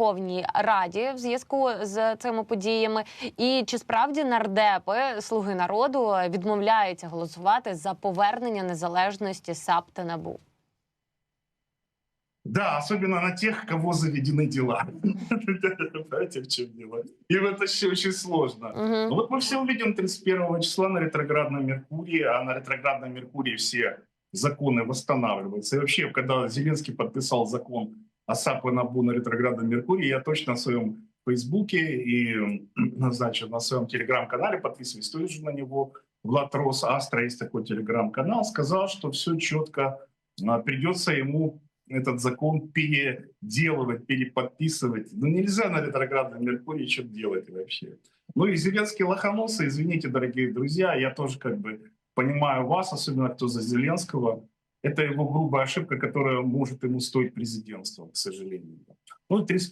Верховній Раді в зв'язку з цими подіями? І чи справді нардепи слуги народу відмовляються голосувати за повернення незалежності САП та НАБУ? Да, особенно на тех, кого заведены дела. Понимаете, в чем дело? Им это еще очень сложно. Ну Угу. вот мы все увидим 31 числа на ретроградном Меркурии, а на ретроградном Меркурии все законы восстанавливаются. И вообще, когда Зеленский подписал закон о САП и НАБУ на ретроградном Меркурии, я точно на своем Фейсбуке и, значит, на своем Телеграм-канале, подписываюсь тоже на него, Влад Рос Астра, есть такой Телеграм-канал, сказал, что все четко, а, придется ему этот закон переделывать, переподписывать. Ну нельзя на ретроградном Меркурии что делать вообще. Ну и Зеленский лоханулся, извините, дорогие друзья, я тоже как бы понимаю вас, особенно кто за Зеленского. Это его грубая ошибка, которая может ему стоить президентства, к сожалению. Ну, и 31